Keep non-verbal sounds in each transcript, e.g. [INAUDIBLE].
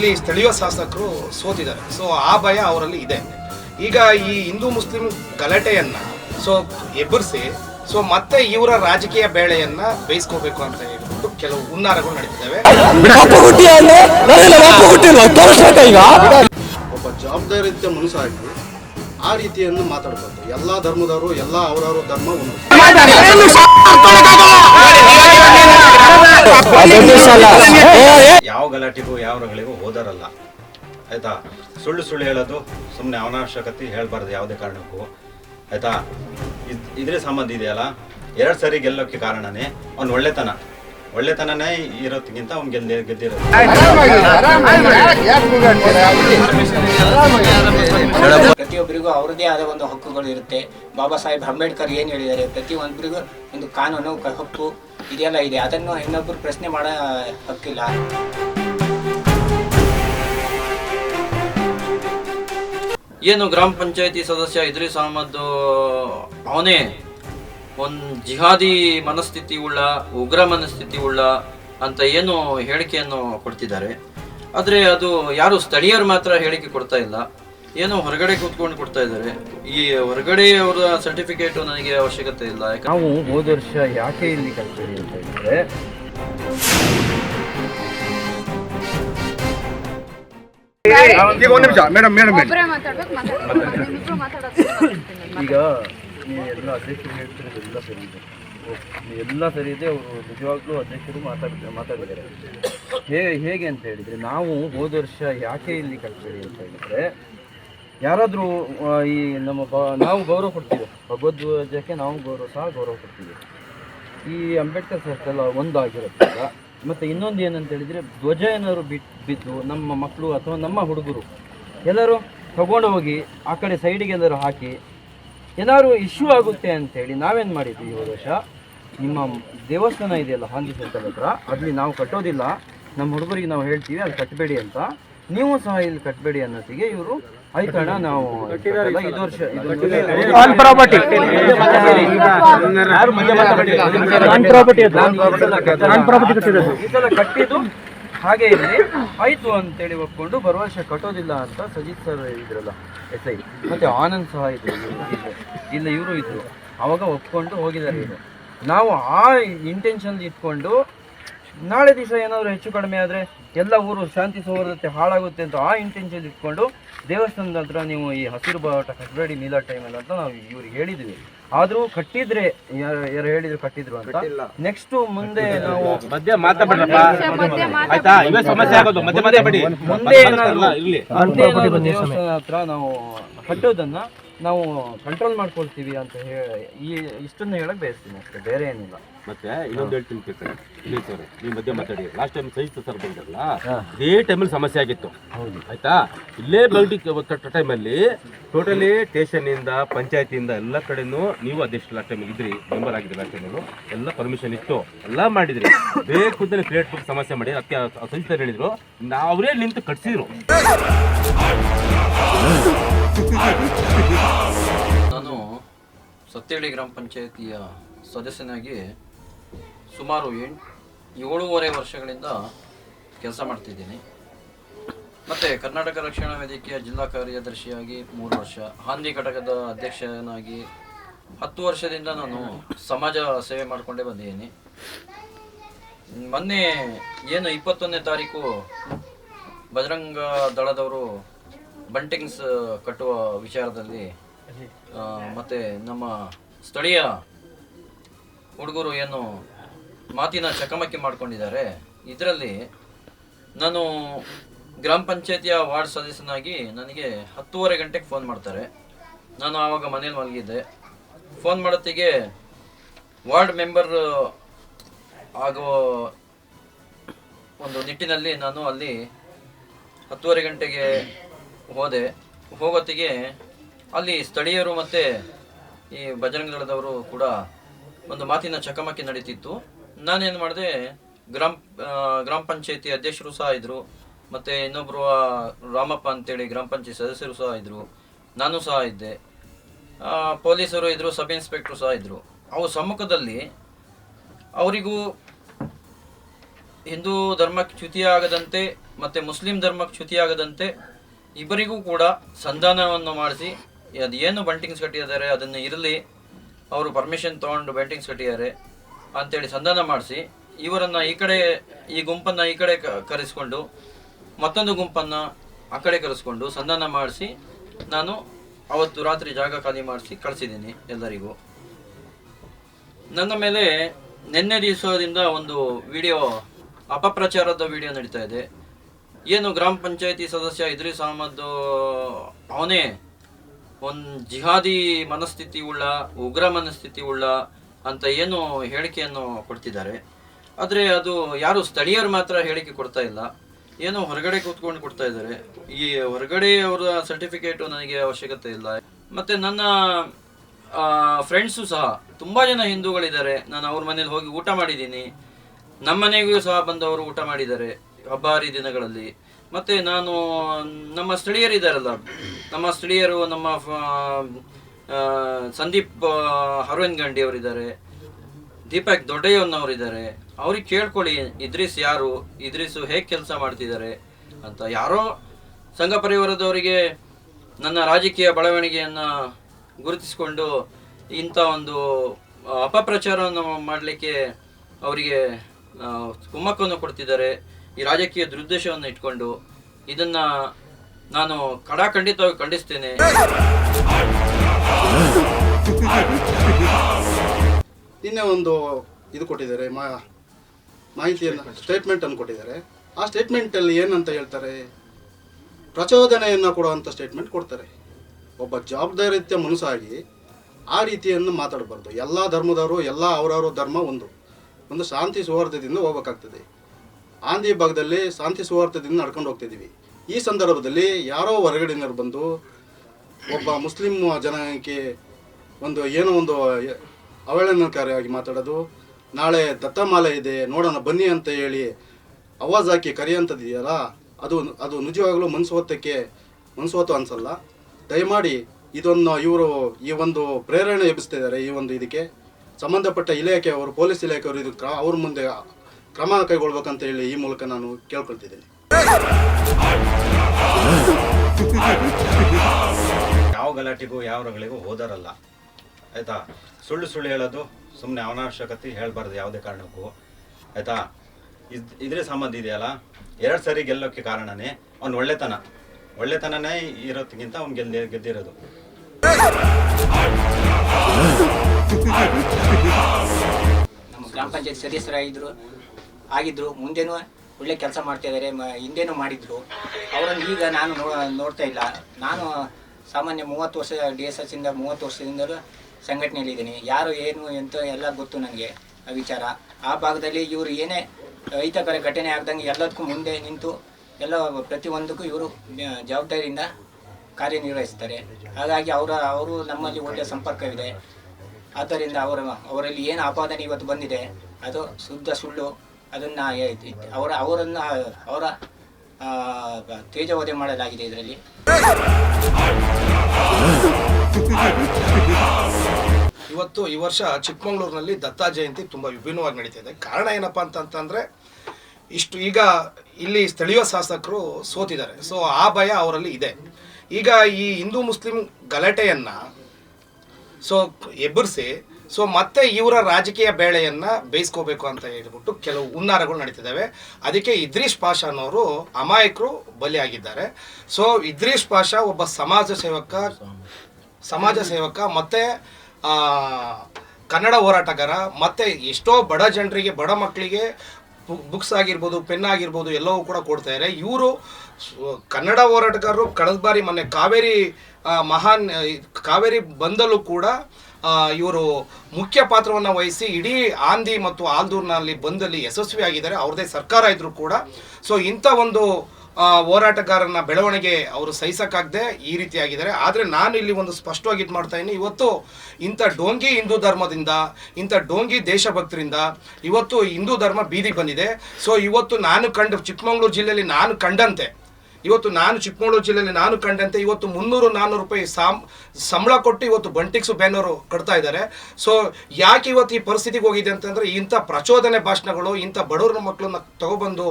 ಇಲ್ಲಿ ಸ್ಥಳೀಯ ಶಾಸಕರು ಸೋತಿದ್ದಾರೆ. ಸೊ ಆ ಭಯ ಅವರಲ್ಲಿ ಇದೆ. ಈಗ ಈ ಹಿಂದೂ ಮುಸ್ಲಿಂ ಗಲಾಟೆಯನ್ನ ಸೊ ಎಬ್ಬರಿಸಿ ಸೊ ಮತ್ತೆ ಇವರ ರಾಜಕೀಯ ಬೇಳೆಯನ್ನ ಬೇಯಿಸ್ಕೋಬೇಕು ಅಂತ ಹೇಳ್ಬಿಟ್ಟು ಕೆಲವು ಹುನ್ನಾರಗಳು ನಡೀತಿದ್ದಾವೆ. ಒಬ್ಬ ಜವಾಬ್ದಾರಿ ಮನಸ್ಸಾಗಿ ಆ ರೀತಿಯನ್ನು ಮಾತಾಡಬಾರ್ದು. ಎಲ್ಲಾ ಧರ್ಮದವರು ಎಲ್ಲ ಅವರವರ ಧರ್ಮ ಒಂದು. ಯಾವ ಗಲಾಟೆಗೂ ಯಾವ ರಗಳಿಗೂ ಹೋದರಲ್ಲ. ಆಯ್ತಾ? ಸುಳ್ಳು ಸುಳ್ಳು ಹೇಳೋದು ಸುಮ್ಮನೆ ಅವನಾವಶ್ಯಕತೆ ಹೇಳ್ಬಾರ್ದು ಯಾವುದೇ ಕಾರಣಕ್ಕೂ. ಆಯ್ತಾ? ಇದ್ ಇದ್ರೆ ಸಂಬಂಧ ಇದೆಯಲ್ಲ? ಎರಡು ಸರಿ ಗೆಲ್ಲೋಕ್ಕೆ ಕಾರಣನೇ ಅವ್ನು ಒಳ್ಳೆತನ. ಒಳ್ಳೆತನನೇ ಇರೋದಕ್ಕಿಂತ ಅವ್ನು ಗೆದ್ದೆ ಗೆದ್ದಿರೋದು. ಪ್ರತಿಯೊಬ್ಬರಿಗೂ ಅವರದೇ ಆದ ಒಂದು ಹಕ್ಕುಗಳು ಇರುತ್ತೆ. ಬಾಬಾ ಸಾಹೇಬ್ ಅಂಬೇಡ್ಕರ್ ಏನು ಹೇಳಿದ್ದಾರೆ? ಪ್ರತಿಯೊಬ್ಬರಿಗೂ ಒಂದು ಕಾನೂನು ಹಕ್ಕು ಇದೆಲ್ಲ ಇದೆ. ಅದನ್ನು ಇನ್ನೊಬ್ಬರು ಪ್ರಶ್ನೆ ಮಾಡೋ ಹಕ್ಕಿಲ್ಲ. ಏನು ಗ್ರಾಮ ಪಂಚಾಯತಿ ಸದಸ್ಯ ಇದ್ರೀಸ್ ಅಹಮದ್ ಅವನೇ ಒಂದು ಜಿಹಾದಿ ಮನಸ್ಥಿತಿ ಉಳ್ಳ, ಉಗ್ರ ಮನಸ್ಥಿತಿ ಉಳ್ಳ ಅಂತ ಏನು ಹೇಳಿಕೆಯನ್ನು ಕೊಡ್ತಿದ್ದಾರೆ. ಆದರೆ ಅದು ಯಾರು ಸ್ಥಳೀಯರು ಮಾತ್ರ ಹೇಳಿಕೆ ಕೊಡ್ತಾ ಇಲ್ಲ. ಏನು ಹೊರಗಡೆ ಕೂತ್ಕೊಂಡು ಕೊಡ್ತಾ ಇದ್ದಾರೆ. ಈ ಹೊರಗಡೆ ಅವರ ಸರ್ಟಿಫಿಕೇಟ್ ನನಗೆ ಅವಶ್ಯಕತೆ ಇಲ್ಲ. ನಾವು ಹೋದ ವರ್ಷ ಯಾಕೆ ಇಲ್ಲಿ ಕಲ್ತೀವಿ ಅಂತ ಹೇಳಿದ್ರೆ ಒಬ್ಬರೇ ಮಾತಾಡ್ಬೇಕು ನಿಮಿಷ ಮೇಡಮ್ ಮಾತಾಡೋದು ಈಗ ನೀವು ಎಲ್ಲ ಅಧ್ಯಕ್ಷರು ಹೇಳ್ತಿರೋದು ಎಲ್ಲ ಸರಿ ಇದೆ ಎಲ್ಲ ಸರಿ ಇದೆ ಅವರು ನಿಜವಾಗ್ಲೂ ಅಧ್ಯಕ್ಷರು ಮಾತಾಡ ಮಾತಾಡಿದ್ದಾರೆ. ಹೇ ಹೇಗೆ ಅಂತ ಹೇಳಿದ್ರೆ ನಾವು ಹೋದ ವರ್ಷ ಯಾಕೆ ಇಲ್ಲಿ ಕಲ್ತೀವಿ ಅಂತ ಹೇಳಿದ್ರೆ ಯಾರಾದರೂ ಈ ನಮ್ಮ ಬ ನಾವು ಗೌರವ ಕೊಡ್ತೀವಿ. ಭಗವದ್ವಜಕ್ಕೆ ನಾವು ಗೌರವ ಸಹ ಗೌರವ ಕೊಡ್ತೀವಿ. ಈ ಅಂಬೇಡ್ಕರ್ ಸರ್ಕಲ್ ಒಂದಾಗಿರೋದ್ರಿಂದ ಮತ್ತು ಇನ್ನೊಂದು ಏನಂತ ಹೇಳಿದರೆ ಧ್ವಜ ಏನಾದ್ರು ಬಿಟ್ಟು ಬಿದ್ದು ನಮ್ಮ ಮಕ್ಕಳು ಅಥವಾ ನಮ್ಮ ಹುಡುಗರು ಎಲ್ಲರೂ ತಗೊಂಡು ಹೋಗಿ ಆ ಕಡೆ ಸೈಡಿಗೆ ಎಲ್ಲರೂ ಹಾಕಿ ಏನಾದ್ರು ಇಶ್ಯೂ ಆಗುತ್ತೆ ಅಂತೇಳಿ ನಾವೇನು ಮಾಡಿದ್ವಿ ಈ ವರ್ಷ? ನಿಮ್ಮ ದೇವಸ್ಥಾನ ಇದೆಯಲ್ಲ ಹಾಂದಿ ಸರ್ಕಲ್ ಹತ್ರ ಅಲ್ಲಿ ನಾವು ಕಟ್ಟೋದಿಲ್ಲ. ನಮ್ಮ ಹುಡುಗರಿಗೆ ನಾವು ಹೇಳ್ತೀವಿ ಅಲ್ಲಿ ಕಟ್ಟಬೇಡಿ ಅಂತ. ನೀವು ಸಹ ಇಲ್ಲಿ ಕಟ್ಟಬೇಡಿ ಅನ್ನೋತ್ತಿಗೆ ಇವರು ಆಯ್ತಣ್ಣ ನಾವು ಐದು ಇದು ವರ್ಷ ಇದು ಕಟ್ಟಿದ್ದು ಹಾಗೆ ಇರಲಿ ಆಯ್ತು ಅಂತೇಳಿ ಒಪ್ಕೊಂಡು ಭರವಸೆ ಕಟ್ಟೋದಿಲ್ಲ ಅಂತ ಸಜಿತ್ ಸರ್ ಇದ್ರಲ್ಲ ಎಸ್ ಐ ಮತ್ತೆ ಆನಂದ್ ಸಹ ಇದ್ರು. ಇಲ್ಲ ಇವರು ಇದ್ರು ಅವಾಗ ಒಪ್ಕೊಂಡು ಹೋಗಿದ್ದಾರೆ ಇವರು ನಾವು ಆ ಇಂಟೆನ್ಷನ್ ಇಟ್ಕೊಂಡು ನಾಳೆ ದಿವಸ ಏನಾದರೂ ಹೆಚ್ಚು ಕಡಿಮೆ ಆದರೆ ಎಲ್ಲ ಊರು ಶಾಂತಿ ಸೌಹಾರ್ದತೆ ಹಾಳಾಗುತ್ತೆ ಅಂತ ಆ ಇಂಟೆನ್ಷನ್ ಇಟ್ಕೊಂಡು ದೇವಸ್ಥಾನದ ಹತ್ರ ನೀವು ಈ ಹಸಿರು ಬಾವುಟ ಕಟ್ಬೇಡಿ ಮೀಲಾ ಟೈಮಲ್ಲಿ ಅಂತ ನಾವು ಇವ್ರಿಗೆ ಹೇಳಿದ್ವಿ ಆದರೂ ಕಟ್ಟಿದ್ರೆ ಯಾರು ಯಾರು ಹೇಳಿದ್ರು ಕಟ್ಟಿದ್ರು ಅಂತ. ನೆಕ್ಸ್ಟ್ ಮುಂದೆ ನಾವು ಮಧ್ಯ ಮಾತಾಡಪ್ಪ ಆಯ್ತಾ? ಇವೇ ಸಮಸ್ಯೆ ಆಗೋದು. ಮಧ್ಯ ಮಾತಾಡಿ ಮುಂದೆ ಹತ್ರ ನಾವು ಕಟ್ಟೋದನ್ನ ನಾವು ಕಂಟ್ರೋಲ್ ಮಾಡ್ಕೊಳ್ತೀವಿ ಅಂತ ಹೇಳಿ ಈ ಇಷ್ಟನ್ನು ಹೇಳಕ್ ಬಯಸ್ತೀನಿ ಅಷ್ಟೇ. ಬೇರೆ ಏನಿಲ್ಲ. ಮತ್ತೆ ಇನ್ನೊಂದು ಹೇಳ್ತೀನಿ ಕೇಳ್ತಾರೆ ಪ್ಲೀಸ್ ಸರ್ ನೀವು ಮಧ್ಯ ಮಾತಾಡಿ. ಲಾಸ್ಟ್ ಟೈಮ್ ಸಹಿತ ಸರ್ ಬಂದಿರಲ್ಲ ಇದೇ ಟೈಮಲ್ಲಿ ಸಮಸ್ಯೆ ಆಗಿತ್ತು. ಆಯ್ತಾ? ಇಲ್ಲೇ ಬಲ್ಟಿ ಕಟ್ಟೋ ಟೈಮಲ್ಲಿ ಟೋಟಲಿ ಸ್ಟೇಷನಿಂದ ಪಂಚಾಯತಿಯಿಂದ ಎಲ್ಲ ಕಡೆನೂ ನೀವು ಅಧ್ಯಕ್ಷ ಲಾಸ್ಟ್ ಟೈಮ್ ಇದ್ರಿ ಮೆಂಬರ್ ಆಗಿದ್ರಿ ಲಾಸ್ಟ್ ಟೈಮ್ ಎಲ್ಲ ಪರ್ಮಿಷನ್ ಇತ್ತು. ಎಲ್ಲ ಮಾಡಿದ್ರಿ. ಬೇಕು ಕ್ರಿಯೇಟ್ ಬಗ್ಗೆ ಸಮಸ್ಯೆ ಮಾಡಿ ಅದಕ್ಕೆ ಸಹಿತ ಹೇಳಿದ್ರು ನಾವೇ ಅವರೇ ನಿಂತು ಕಟ್ಸಿದ್ರು. ನಾನು ಸತ್ತೇಳಿ ಗ್ರಾಮ ಪಂಚಾಯತಿಯ ಸದಸ್ಯನಾಗಿ ಸುಮಾರು ಎಂಟು ಏಳೂವರೆ ವರ್ಷಗಳಿಂದ ಕೆಲಸ ಮಾಡ್ತಿದ್ದೀನಿ. ಮತ್ತು ಕರ್ನಾಟಕ ರಕ್ಷಣಾ ವೇದಿಕೆಯ ಜಿಲ್ಲಾ ಕಾರ್ಯದರ್ಶಿಯಾಗಿ ಮೂರು ವರ್ಷ, ಹಾಂದಿ ಘಟಕದ ಅಧ್ಯಕ್ಷನಾಗಿ ಹತ್ತು ವರ್ಷದಿಂದ ನಾನು ಸಮಾಜ ಸೇವೆ ಮಾಡಿಕೊಂಡೇ ಬಂದಿದ್ದೀನಿ. ಮೊನ್ನೆ ಏನು ಇಪ್ಪತ್ತೊಂದನೇ ತಾರೀಕು ಬಜರಂಗ ದಳದವರು ಬಂಟಿಂಗ್ಸ್ ಕಟ್ಟುವ ವಿಚಾರದಲ್ಲಿ ಮತ್ತು ನಮ್ಮ ಸ್ಥಳೀಯ ಹುಡುಗರು ಏನು ಮಾತಿನ ಚಕಮಕಿ ಮಾಡ್ಕೊಂಡಿದ್ದಾರೆ. ಇದರಲ್ಲಿ ನಾನು ಗ್ರಾಮ ಪಂಚಾಯತಿಯ ವಾರ್ಡ್ ಸದಸ್ಯನಾಗಿ ನನಗೆ ಹತ್ತೂವರೆ ಗಂಟೆಗೆ ಫೋನ್ ಮಾಡ್ತಾರೆ. ನಾನು ಆವಾಗ ಮನೇಲಿ ಮಲಗಿದ್ದೆ. ಫೋನ್ ಮಾಡೋತ್ತಿಗೆ ವಾರ್ಡ್ ಮೆಂಬರ್ ಆಗೋ ಒಂದು ನಿಟ್ಟಿನಲ್ಲಿ ನಾನು ಅಲ್ಲಿ ಹತ್ತುವರೆ ಗಂಟೆಗೆ ಹೋದೆ. ಹೋಗೋತ್ತಿಗೆ ಅಲ್ಲಿ ಸ್ಥಳೀಯರು ಮತ್ತು ಈ ಬಜರಂಗದಳದವರು ಕೂಡ ಒಂದು ಮಾತಿನ ಚಕಮಕಿ ನಡೀತಿತ್ತು. ನಾನೇನು ಮಾಡಿದೆ, ಗ್ರಾಮ ಗ್ರಾಮ ಪಂಚಾಯತಿ ಅಧ್ಯಕ್ಷರು ಸಹ ಇದ್ದರು ಮತ್ತು ಇನ್ನೊಬ್ಬರು ರಾಮಪ್ಪ ಅಂತೇಳಿ ಗ್ರಾಮ ಪಂಚಾಯತ್ ಸದಸ್ಯರು ಸಹ ಇದ್ದರು ನಾನು ಸಹ ಇದ್ದೆ. ಪೊಲೀಸರು ಇದ್ದರು ಸಬ್ ಇನ್ಸ್ಪೆಕ್ಟ್ರು ಸಹ ಇದ್ದರು ಅವ್ರ ಸಮ್ಮುಖದಲ್ಲಿ ಅವರಿಗೂ ಹಿಂದೂ ಧರ್ಮಕ್ಕೆ ಚ್ಯುತಿಯಾಗದಂತೆ ಮತ್ತು ಮುಸ್ಲಿಂ ಧರ್ಮಕ್ಕೆ ಚ್ಯುತಿಯಾಗದಂತೆ ಇಬ್ಬರಿಗೂ ಕೂಡ ಸಂಧಾನವನ್ನು ಮಾಡಿಸಿ ಅದು ಏನು ಬಂಟಿಂಗ್ಸ್ ಕಟ್ಟಿದ್ದಾರೆ, ಅದನ್ನು ಇರಲಿ, ಅವರು ಪರ್ಮಿಷನ್ ತೊಗೊಂಡು ಬಂಟಿಂಗ್ಸ್ ಕಟ್ಟಿದ್ದಾರೆ. ಅಂತೇಳಿ ಸಂಧಾನ ಮಾಡಿಸಿ, ಇವರನ್ನು ಈ ಕಡೆ, ಈ ಗುಂಪನ್ನು ಈ ಕಡೆ ಕರೆಸ್ಕೊಂಡು, ಮತ್ತೊಂದು ಗುಂಪನ್ನು ಆ ಕಡೆ ಕರೆಸ್ಕೊಂಡು ಸಂಧಾನ ಮಾಡಿಸಿ, ನಾನು ಅವತ್ತು ರಾತ್ರಿ ಜಾಗ ಖಾಲಿ ಮಾಡಿಸಿ ಕಳಿಸಿದ್ದೀನಿ ಎಲ್ಲರಿಗೂ. ನನ್ನ ಮೇಲೆ ನಿನ್ನೆ ದಿವಸದಿಂದ ಒಂದು ವಿಡಿಯೋ, ಅಪಪ್ರಚಾರದ ವಿಡಿಯೋ ನಡೀತಾ ಇದೆ. ಏನು ಗ್ರಾಮ ಪಂಚಾಯತಿ ಸದಸ್ಯ ಇದ್ರಿಸ್ ಅಹಮದ್, ಅವನೇ ಒಂದು ಜಿಹಾದಿ ಮನಸ್ಥಿತಿ ಉಳ್ಳ ಉಗ್ರ ಮನಸ್ಥಿತಿ ಉಳ್ಳ ಅಂತ ಏನು ಹೇಳಿಕೆಯನ್ನು ಕೊಡ್ತಿದ್ದಾರೆ. ಆದರೆ ಅದು ಯಾರು ಸ್ಥಳೀಯರು ಮಾತ್ರ ಹೇಳಿಕೆ ಕೊಡ್ತಾ ಇಲ್ಲ. ಏನೋ ಹೊರಗಡೆ ಕೂತ್ಕೊಂಡು ಕೊಡ್ತಾ ಇದ್ದಾರೆ. ಈ ಹೊರಗಡೆ ಅವರ ಸರ್ಟಿಫಿಕೇಟು ನನಗೆ ಅವಶ್ಯಕತೆ ಇಲ್ಲ. ಮತ್ತು ನನ್ನ ಫ್ರೆಂಡ್ಸು ಸಹ, ತುಂಬ ಜನ ಹಿಂದೂಗಳಿದ್ದಾರೆ. ನಾನು ಅವ್ರ ಮನೇಲಿ ಹೋಗಿ ಊಟ ಮಾಡಿದ್ದೀನಿ. ನಮ್ಮ ಮನೆಗೂ ಸಹ ಬಂದವರು ಊಟ ಮಾಡಿದ್ದಾರೆ ಹಬ್ಬ ಹರಿದಿನಗಳಲ್ಲಿ ಮತ್ತು ನಾನು ನಮ್ಮ ಸ್ಥಳೀಯರಿದ್ದಾರಲ್ಲ, ನಮ್ಮ ಸ್ಥಳೀಯರು, ನಮ್ಮ ಸಂದೀಪ್ ಹರೋನ್ ಗಂಡಿ ಅವರಿದ್ದಾರೆ. ದೀಪಕ್ ದೊಡ್ಡಯ್ಯನವರಿದ್ದಾರೆ. ಅವ್ರಿಗೆ ಕೇಳ್ಕೊಳ್ಳಿ, ಇದ್ರಿಸ್ ಯಾರು, ಇದ್ರಿಸು ಹೇಗೆ ಕೆಲಸ ಮಾಡ್ತಿದ್ದಾರೆ ಅಂತ. ಯಾರೋ ಸಂಘ ಪರಿವಾರದವರಿಗೆ ನನ್ನ ರಾಜಕೀಯ ಬೆಳವಣಿಗೆಯನ್ನು ಗುರುತಿಸಿಕೊಂಡು ಇಂಥ ಒಂದು ಅಪಪ್ರಚಾರವನ್ನು ಮಾಡಲಿಕ್ಕೆ ಅವರಿಗೆ ಕುಮ್ಮಕ್ಕನ್ನು ಕೊಡ್ತಿದ್ದಾರೆ. ಈ ರಾಜಕೀಯ ದುರುದ್ದೇಶವನ್ನು ಇಟ್ಕೊಂಡು ಇದನ್ನು ನಾನು ಕಡಾಖಂಡಿತವಾಗಿ ಖಂಡಿಸ್ತೇನೆ. ನಿನ್ನೆ ಒಂದು ಇದು ಕೊಟ್ಟಿದ್ದಾರೆ, ಮಾ, ಮಾಹಿತಿಯನ್ನು ಸ್ಟೇಟ್ಮೆಂಟನ್ನು ಕೊಟ್ಟಿದ್ದಾರೆ. ಆ ಸ್ಟೇಟ್ಮೆಂಟಲ್ಲಿ ಏನಂತ ಹೇಳ್ತಾರೆ? ಪ್ರಚೋದನೆಯನ್ನು ಕೊಡುವಂಥ ಸ್ಟೇಟ್ಮೆಂಟ್ ಕೊಡ್ತಾರೆ. ಒಬ್ಬ ಜವಾಬ್ದಾರಿತ್ಯ ಮನಸ್ಸಾಗಿ ಆ ರೀತಿಯನ್ನು ಮಾತಾಡಬಾರ್ದು. ಎಲ್ಲ ಧರ್ಮದವರು, ಎಲ್ಲ ಅವರವರ ಧರ್ಮ ಒಂದು. ಒಂದು ಶಾಂತಿ ಸೌಹಾರ್ದದಿಂದ ಹೋಗ್ಬೇಕಾಗ್ತದೆ. ಆಂಧಿ ಭಾಗದಲ್ಲಿ ಶಾಂತಿ ಸೌಹಾರ್ದದಿಂದ ನಡ್ಕೊಂಡು ಹೋಗ್ತಿದ್ದೀವಿ. ಈ ಸಂದರ್ಭದಲ್ಲಿ ಯಾರೋ ಹೊರಗಡೆನವ್ರು ಬಂದು ಒಬ್ಬ ಮುಸ್ಲಿಂ ಜನಾಂಗಕ್ಕೆ ಒಂದು ಏನೋ ಒಂದು ಅವಹೇಳನಕಾರಿಯಾಗಿ ಮಾತಾಡೋದು. ನಾಳೆ ದತ್ತಮಾಲೆ ಇದೆ, ನೋಡೋಣ, ಬನ್ನಿ ಅಂತ ಹೇಳಿ ಅವಾಜ್ ಹಾಕಿ ಕರೆಯಂಥದ್ದಿದೆಯಲ್ಲ ಅದು ಅದು ನಿಜವಾಗಲೂ ಮನಸ್ಸು ಹೊತ್ತು ಅನ್ಸಲ್ಲ. ದಯಮಾಡಿ ಇದನ್ನು ಇವರು ಈ ಒಂದು ಪ್ರೇರಣೆ ಎಬ್ಬಿಸ್ತಿದ್ದಾರೆ ಈ ಒಂದು ಇದಕ್ಕೆ. ಸಂಬಂಧಪಟ್ಟ ಇಲಾಖೆ ಅವರು, ಪೊಲೀಸ್ ಇಲಾಖೆಯವರು ಇದು ಅವ್ರ ಮುಂದೆ ಕ್ರಮ ಕೈಗೊಳ್ಬೇಕಂತ ಹೇಳಿ ಈ ಮೂಲಕ ನಾನು ಕೇಳ್ಕೊಳ್ತಿದ್ದೀನಿ. [LAUGHS] ಗಲಾಟೆಗೂ, ಯಾವ ರಗಳಿಗೂ ಹೋದಾರಲ್ಲ. ಆಯ್ತಾ? ಸುಳ್ಳು ಸುಳ್ಳು ಹೇಳೋದು ಸುಮ್ಮನೆ ಅನಾವಶ್ಯಕತೆ ಹೇಳ್ಬಾರ್ದು ಯಾವುದೇ ಕಾರಣಕ್ಕೂ. ಆಯ್ತಾ? ಇದ್, ಇದ್ರೆ ಸಂಬಂಧ ಇದೆಯಲ್ಲ? ಎರಡು ಸರಿ ಗೆಲ್ಲೋಕ್ಕೆ ಕಾರಣನೇ ಅವ್ನು ಒಳ್ಳೆತನ. ಒಳ್ಳೆತನನೇ ಇರೋದಕ್ಕಿಂತ ಅವ್ನು ಗೆಲ್ಲ ಗೆದ್ದಿರೋದು. ನಮ್ಮ ಗ್ರಾಮ ಪಂಚಾಯತ್ ಸದಸ್ಯರಾಗಿದ್ರು ಆಗಿದ್ರು ಮುಂದೆನೂ ಒಳ್ಳೆ ಕೆಲಸ ಮಾಡ್ತಾ ಇದ್ದಾರೆ ಹಿಂದೆನೂ ಮಾಡಿದ್ರು. ಅವರನ್ನು ಈಗ ನಾನು ನೋಡ್ತಾ ಇಲ್ಲ. ನಾನು ಸಾಮಾನ್ಯ ಮೂವತ್ತು ವರ್ಷ ಡಿ ಎಸ್ ಎಸ್ ಇಂದ ಮೂವತ್ತು ವರ್ಷದಿಂದಲೂ ಸಂಘಟನೆಯಲ್ಲಿ ಇದ್ದೀನಿ ಯಾರು ಏನು ಎಂತ ಎಲ್ಲ ಗೊತ್ತು ನನಗೆ, ಆ ವಿಚಾರ. ಆ ಭಾಗದಲ್ಲಿ ಇವರು ಏನೇ ಅಹಿತಕರ ಘಟನೆ ಆಗ್ದಂಗೆ ಎಲ್ಲದಕ್ಕೂ ಮುಂದೆ ನಿಂತು ಎಲ್ಲ ಪ್ರತಿಯೊಂದಕ್ಕೂ ಇವರು ಜವಾಬ್ದಾರಿಯಿಂದ ಕಾರ್ಯನಿರ್ವಹಿಸ್ತಾರೆ. ಹಾಗಾಗಿ ಅವರ, ಅವರು ನಮ್ಮಲ್ಲಿ ಒಳ್ಳೆಯ ಸಂಪರ್ಕವಿದೆ. ಆದ್ದರಿಂದ ಅವರ, ಅವರಲ್ಲಿ ಏನು ಆಪಾದನೆ ಇವತ್ತು ಬಂದಿದೆ, ಅದು ಶುದ್ಧ ಸುಳ್ಳು. ಅದನ್ನು, ಅವರ, ಅವರನ್ನು, ಅವರ ತೇಜವಧೆ ಮಾಡಲಾಗಿದೆ ಇದರಲ್ಲಿ. ಇವತ್ತು ಈ ವರ್ಷ ಚಿಕ್ಕಮಗಳೂರಿನಲ್ಲಿ ದತ್ತಾ ಜಯಂತಿ ತುಂಬ ವಿಭಿನ್ನವಾಗಿ ನಡೀತಿದೆ ಕಾರಣ ಏನಪ್ಪಾ ಅಂತಂತಂದ್ರೆ, ಇಷ್ಟು ಈಗ ಇಲ್ಲಿ ಸ್ಥಳೀಯ ಶಾಸಕರು ಸೋತಿದ್ದಾರೆ. ಸೊ ಆ ಭಯ ಅವರಲ್ಲಿ ಇದೆ. ಈಗ ಈ ಹಿಂದೂ ಮುಸ್ಲಿಂ ಗಲಾಟೆಯನ್ನು ಸೊ ಎಬ್ಬರಿಸಿ ಸೊ ಮತ್ತೆ ಇವರ ರಾಜಕೀಯ ಬೇಳೆಯನ್ನ ಬೇಯಿಸ್ಕೋಬೇಕು ಅಂತ ಹೇಳ್ಬಿಟ್ಟು ಕೆಲವು ಹುನ್ನಾರಗಳು ನಡೀತಿದ್ದಾವೆ. ಅದಕ್ಕೆ ಇದ್ರೀಶ್ ಪಾಷಾ ಅನ್ನೋರು ಅಮಾಯಕರು ಬಲಿಯಾಗಿದ್ದಾರೆ. ಸೊ ಇದ್ರೀಶ್ ಪಾಷಾ ಒಬ್ಬ ಸಮಾಜ ಸೇವಕ ಸಮಾಜ ಸೇವಕ, ಮತ್ತೆ ಕನ್ನಡ ಹೋರಾಟಗಾರ, ಮತ್ತೆ ಎಷ್ಟೋ ಬಡ ಜನರಿಗೆ, ಬಡ ಮಕ್ಕಳಿಗೆ ಬುಕ್ಸ್ ಆಗಿರ್ಬೋದು, ಪೆನ್ ಆಗಿರ್ಬೋದು, ಎಲ್ಲವೂ ಕೂಡ ಕೊಡ್ತಾ ಇದ್ದಾರೆ ಇವರು ಕನ್ನಡ ಹೋರಾಟಗಾರರು ಕಳೆದ ಬಾರಿ ಮೊನ್ನೆ ಕಾವೇರಿ ಮಹಾನ್, ಕಾವೇರಿ ಬಂದಲ್ಲೂ ಕೂಡ ಇವರು ಮುಖ್ಯ ಪಾತ್ರವನ್ನು ವಹಿಸಿ ಇಡೀ ಆಂದಿ ಮತ್ತು ಆಲ್ದೂರ್ನಲ್ಲಿ ಬಂದಲ್ಲಿ ಯಶಸ್ವಿಯಾಗಿದ್ದಾರೆ. ಅವ್ರದೇ ಸರ್ಕಾರ ಇದ್ರು ಕೂಡ. ಸೊ ಇಂಥ ಒಂದು ಹೋರಾಟಗಾರನ ಬೆಳವಣಿಗೆ ಅವರು ಸಹಿಸಕ್ಕಾಗದೆ ಈ ರೀತಿಯಾಗಿದ್ದಾರೆ. ಆದರೆ ನಾನು ಇಲ್ಲಿ ಒಂದು ಸ್ಪಷ್ಟವಾಗಿ ಇದು ಮಾಡ್ತಾ ಇದ್ದೀನಿ. ಇವತ್ತು ಇಂಥ ಡೋಂಗಿ ಹಿಂದೂ ಧರ್ಮದಿಂದ, ಇಂಥ ಡೋಂಗಿ ದೇಶಭಕ್ತರಿಂದ ಇವತ್ತು ಹಿಂದೂ ಧರ್ಮ ಬೀದಿ ಬಂದಿದೆ. ಸೊ ಇವತ್ತು ನಾನು ಕಂಡು ಚಿಕ್ಕಮಗಳೂರು ಜಿಲ್ಲೆಯಲ್ಲಿ ನಾನು ಕಂಡಂತೆ. ಇವತ್ತು ನಾನು ಚಿಕ್ಕಮಗಳೂರು ಜಿಲ್ಲೆಯಲ್ಲಿ ನಾನು ಕಂಡಂತೆ ಇವತ್ತು ಮುನ್ನೂರು ನಾನ್ನೂರು ರೂಪಾಯಿ ಸಾಮ್ ಸಂಬಳ ಕೊಟ್ಟು ಇವತ್ತು ಬಂಟಿಕ್ಸು ಬೆನ್ನೂರು ಕಟ್ತಾ ಇದ್ದಾರೆ. ಸೊ ಯಾಕೆ ಇವತ್ತು ಈ ಪರಿಸ್ಥಿತಿಗೆ ಹೋಗಿದೆ ಅಂತಂದ್ರೆ ಇಂಥ ಪ್ರಚೋದನೆ ಭಾಷಣಗಳು ಇಂಥ ಬಡವರ ಮಕ್ಕಳನ್ನ ತಗೊಬಂದು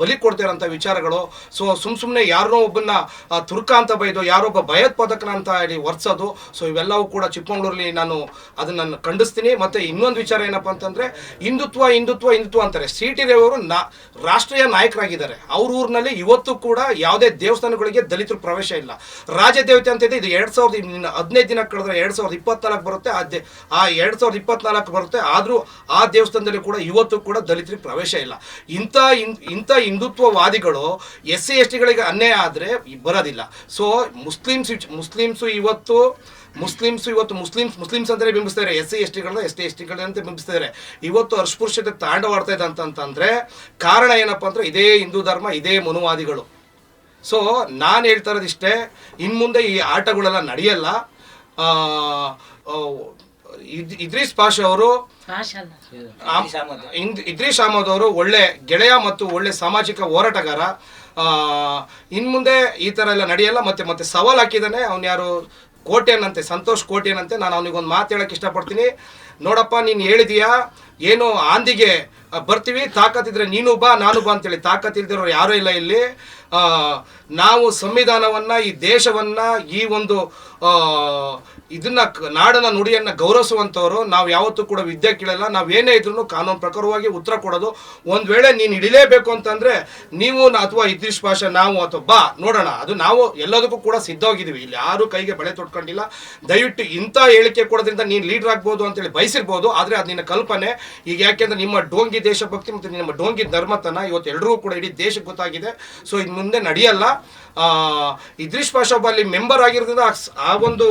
ಬಲಿ ಕೊಡ್ತಿರೋಂಥ ವಿಚಾರಗಳು. ಸೊ ಸುಮ್ ಸುಮ್ಮನೆ ಯಾರನ್ನೋ ಒಬ್ಬನ್ನ ಆ, ತುರ್ಕ ಅಂತ ಬೈದು ಯಾರೊಬ್ಬ ಭಯೋತ್ಪಾದಕನ ಅಂತ ಹೇಳಿ ವರ್ಸೋದು ಸೊ ಇವೆಲ್ಲವೂ ಕೂಡ ಚಿಕ್ಕಮಗಳೂರಲ್ಲಿ ನಾನು ಅದನ್ನ ನಾನು ಖಂಡಿಸ್ತೀನಿ. ಮತ್ತೆ ಇನ್ನೊಂದು ವಿಚಾರ ಏನಪ್ಪ ಅಂತಂದ್ರೆ ಹಿಂದುತ್ವ ಹಿಂದುತ್ವ ಹಿಂದುತ್ವ ಅಂತಾರೆ. ಸಿ ಟಿ ರೇವರು ನಾ ರಾಷ್ಟ್ರೀಯ ನಾಯಕರಾಗಿದ್ದಾರೆ. ಅವ್ರ ಊರಿನಲ್ಲಿ ಇವತ್ತು ಕೂಡ ಯಾವುದೇ ದೇವಸ್ಥಾನಗಳಿಗೆ ದಲಿತರು ಪ್ರವೇಶ ಇಲ್ಲ. ರಾಜದೇವತೆ ಅಂತ ಇದೆ, ಇದು ಎರಡ್ ಸಾವಿರದ ಹದಿನೈದು ದಿನ ಕಳೆದ್ರೆ ಎರಡು ಸಾವಿರದ ಇಪ್ಪತ್ನಾಲ್ಕು ಬರುತ್ತೆ. ಆ ದೇ, ಆ ಎರಡ್ ಸಾವಿರದ ಇಪ್ಪತ್ನಾಲ್ಕು ಬರುತ್ತೆ. ಆದರೂ ಆ ದೇವಸ್ಥಾನದಲ್ಲಿ ಕೂಡ ಇವತ್ತು ಕೂಡ ದಲಿತರಿಗೆ ಪ್ರವೇಶ ಇಲ್ಲ. ಇಂಥ ಇಂಥ ಹಿಂದುತ್ವವಾದಿಗಳು ಎಸ್ ಸಿ ಎಸ್ ಟಿಗಳಿಗೆ ಅನ್ಯಾಯ ಆದರೆ ಬರೋದಿಲ್ಲ. ಸೊ ಮುಸ್ಲಿಮ್ಸ್, ಮುಸ್ಲಿಮ್ಸು ಇವತ್ತು ಮುಸ್ಲಿಮ್ಸ್ ಇವತ್ತು ಮುಸ್ಲಿಮ್ಸ್ ಮುಸ್ಲಿಮ್ಸ್ ಅಂತಲೇ ಬಿಂಬಿಸ್ತಾರೆ. ಎಸ್ ಸಿ ಎಸ್ ಟಿಗಳನ್ನ ಎಸ್ ಟಿ ಎಸ್ ಟಿಗಳಂತೆ ಬಿಂಬಿಸ್ತಾರೆ ಇವತ್ತು ಅಸ್ಪೃಶ್ಯತೆ ತಾಂಡವಾಡ್ತಾ ಇದೆ ಅಂತಂತಂದ್ರೆ ಕಾರಣ ಏನಪ್ಪಾ ಅಂದ್ರೆ ಇದೇ ಹಿಂದೂ ಧರ್ಮ ಇದೇ ಮನುವಾದಿಗಳು. ಸೊ ನಾನು ಹೇಳ್ತಾ ಇರೋದಿಷ್ಟೇ ಇನ್ನು ಮುಂದೆ ಈ ಆಟಗಳೆಲ್ಲ ನಡೆಯಲ್ಲ. ಇದ್ರೀಸ್ ಪಾಷಾ ಅವರು ಇದ್ರೀಶ್ ಅಹಮದ್. ಅವರು ಒಳ್ಳೆ ಗೆಳೆಯ ಮತ್ತು ಒಳ್ಳೆ ಸಾಮಾಜಿಕ ಹೋರಾಟಗಾರ. ಆ, ಇನ್ ಮುಂದೆ ಈ ತರ ಎಲ್ಲ ನಡೆಯಲ್ಲ ಮತ್ತೆ ಮತ್ತೆ ಸವಾಲ್ ಹಾಕಿದಾನೆ ಅವ್ನು ಯಾರು? ಕೋಟ್ಯನಂತೆ, ಸಂತೋಷ್ ಕೋಟೆನಂತೆ ನಾನು ಅವನಿಗೊಂದು ಮಾತು ಹೇಳಕ್ಕೆ ಇಷ್ಟಪಡ್ತೀನಿ. ನೋಡಪ್ಪ, ನೀನು ಹೇಳಿದೀಯಾ? ಏನು, ಆಂದಿಗೆ ಬರ್ತೀವಿ, ತಾಕತ್ತಿದ್ರೆ ನೀನು ಬಾ, ನಾನು ಬಾ ಅಂತೇಳಿ. ತಾಕತ್ತಿಲ್ದಿರೋರು ಯಾರೂ ಇಲ್ಲ ಇಲ್ಲಿ. ನಾವು ಸಂವಿಧಾನವನ್ನು, ಈ ದೇಶವನ್ನು, ಈ ಒಂದು ಇದನ್ನ ನಾಡನ ನುಡಿಯನ್ನ ಗೌರವಿಸುವಂಥವ್ರು ನಾವು ಯಾವತ್ತೂ ಕೂಡ ವಿದ್ಯೆ ಕೇಳಲ್ಲ, ನಾವು ಏನೇ ಇದ್ರೂ ಕಾನೂನು ಪ್ರಕಾರವಾಗಿ ಉತ್ತರ ಕೊಡೋದು. ಒಂದ್ ವೇಳೆ ನೀನು ಹಿಡಿಲೇಬೇಕು ಅಂತಂದ್ರೆ, ನೀವು ಅಥವಾ ಇದ್ರಿಶ್ ಭಾಷೆ, ನಾವು ಅಥವಾ ಬಾ, ನೋಡೋಣ. ಅದು ನಾವು ಎಲ್ಲದಕ್ಕೂ ಕೂಡ ಸಿದ್ಧವಾಗಿದ್ದೀವಿ. ಇಲ್ಲಿ ಯಾರು ಕೈಗೆ ಬಳೆ ತೊಟ್ಕೊಂಡಿಲ್ಲ. ದಯವಿಟ್ಟು ಇಂಥ ಹೇಳಿಕೆ ಕೊಡೋದ್ರಿಂದ ನೀನು ಲೀಡರ್ ಆಗ್ಬೋದು ಅಂತೇಳಿ ಬಯಸಿರ್ಬೋದು, ಆದರೆ ಅದು ನಿನ್ನ ಕಲ್ಪನೆ. ಈಗ ಯಾಕೆಂದ್ರೆ ನಿಮ್ಮ ಡೋಂಗಿ ದೇಶಭಕ್ತಿ ಮತ್ತು ನಿಮ್ಮ ಡೋಂಗಿ ಧರ್ಮತನ ಇವತ್ತು ಎಲ್ಲರೂ ಕೂಡ ಇಡೀ ದೇಶಕ್ಕೆ ಗೊತ್ತಾಗಿದೆ. ಸೊ ಇನ್ನು ಮುಂದೆ ನಡೆಯಲ್ಲ. ಇದ್ರಿಶ್ ಪಾಷಾ ಅಲ್ಲಿ ಮೆಂಬರ್ ಆಗಿರೋದ್ರಿಂದ ಆ ಒಂದು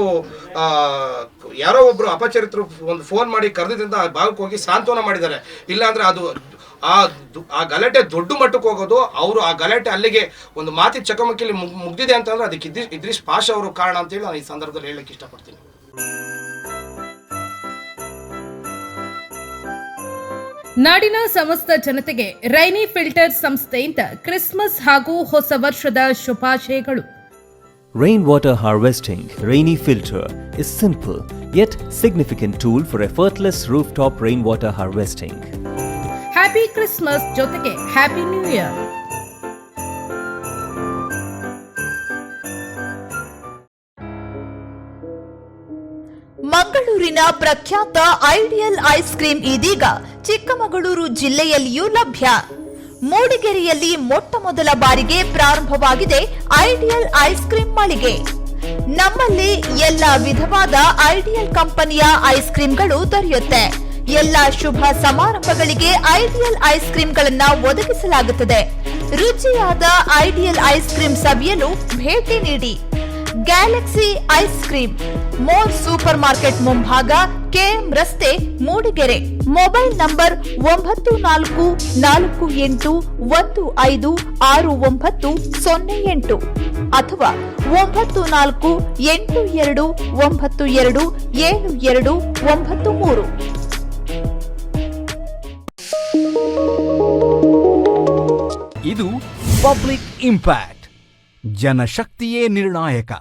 ಯಾರೋ ಒಬ್ರು ಅಪಚರಿತರು ಒಂದು ಫೋನ್ ಮಾಡಿ ಕರೆದಿದ್ದರಿಂದ ಆ ಭಾಗಕ್ಕೆ ಹೋಗಿ ಸಾಂತ್ವನ ಮಾಡಿದ್ದಾರೆ. ಇಲ್ಲಾಂದ್ರೆ ಅದು ಆ ಆ ಗಲಾಟೆ ದೊಡ್ಡ ಮಟ್ಟಕ್ಕೆ ಹೋಗೋದು, ಅವರು ಆ ಗಲಾಟೆ ಅಲ್ಲಿಗೆ ಒಂದು ಮಾತಿ ಚಕಮಕಿಲಿ ಮುಗ್ ಮುಗ್ದಿದೆ ಅಂತಂದ್ರೆ ಅದಕ್ಕೆ ಇದ್ರೀಶ್ ಇದ್ರಿಶ್ ಪಾಷಾ ಅವರು ಕಾರಣ ಅಂತೇಳಿ ನಾನು ಈ ಸಂದರ್ಭದಲ್ಲಿ ಹೇಳಕ್ಕೆ ಇಷ್ಟಪಡ್ತೀನಿ. ನಾಡಿನ ಸಮಸ್ತ ಜನತೆಗೆ ರೈನಿ ಫಿಲ್ಟರ್ ಸಂಸ್ಥೆಯಿಂದ ಕ್ರಿಸ್ಮಸ್ ಹಾಗೂ ಹೊಸ ವರ್ಷದ ಶುಭಾಶಯಗಳು Rainwater harvesting, Rainy Filter, is simple yet significant tool for effortless rooftop rainwater harvesting. Happy Christmas ಜೊತೆಗೆ ಹ್ಯಾಪಿ ನ್ಯೂ ಇಯರ್ ಮಂಗಳೂರಿನ ಪ್ರಖ್ಯಾತ ಐಡಿಯಲ್ ಐಸ್ ಕ್ರೀಂ ಇದೀಗ ಚಿಕ್ಕಮಗಳೂರು ಜಿಲ್ಲೆಯಲ್ಲಿಯೂ ಲಭ್ಯ. ಮೂಡಿಗೆರೆಯಲ್ಲಿ ಮೊಟ್ಟ ಮೊದಲ ಬಾರಿಗೆ ಪ್ರಾರಂಭವಾಗಿದೆ ಐಡಿಯಲ್ ಐಸ್ ಕ್ರೀಂ ಮಳಿಗೆ. ನಮ್ಮಲ್ಲಿ ಎಲ್ಲ ವಿಧವಾದ ಐಡಿಯಲ್ ಕಂಪನಿಯ ಐಸ್ ಕ್ರೀಂಗಳು ದೊರೆಯುತ್ತೆ. ಎಲ್ಲ ಶುಭ ಸಮಾರಂಭಗಳಿಗೆ ಐಡಿಯಲ್ ಐಸ್ ಕ್ರೀಂಗಳನ್ನ ಒದಗಿಸಲಾಗುತ್ತದೆ. ರುಚಿಯಾದ ಐಡಿಯಲ್ ಐಸ್ ಕ್ರೀಂ ಸವಿಯಲು ಭೇಟಿ ನೀಡಿ. Galaxy ice cream mall super market ಮುಂಭಾಗ ಕೆಎಂ ರಸ್ತೆ ಮೂಡಿಗೆರೆ ಮೊಬೈಲ್ ನಂಬರ್ ಒಂಬತ್ತು ನಾಲ್ಕು ನಾಲ್ಕು ಎಂಟು ಒಂದು ಐದು ಆರು ಒಂಬತ್ತು ಸೊನ್ನೆ ಎಂಟು ಅಥವಾ ಒಂಬತ್ತು ನಾಲ್ಕು ಎಂಟು ಎರಡು ಒಂಬತ್ತು ಎರಡು ಏಳು ಎರಡು ಒಂಬತ್ತು ಮೂರು. ಇದು ಪಬ್ಲಿಕ್ ಇಂಪ್ಯಾಕ್ಟ್, ಜನಶಕ್ತಿಯೇ ನಿರ್ಣಾಯಕ.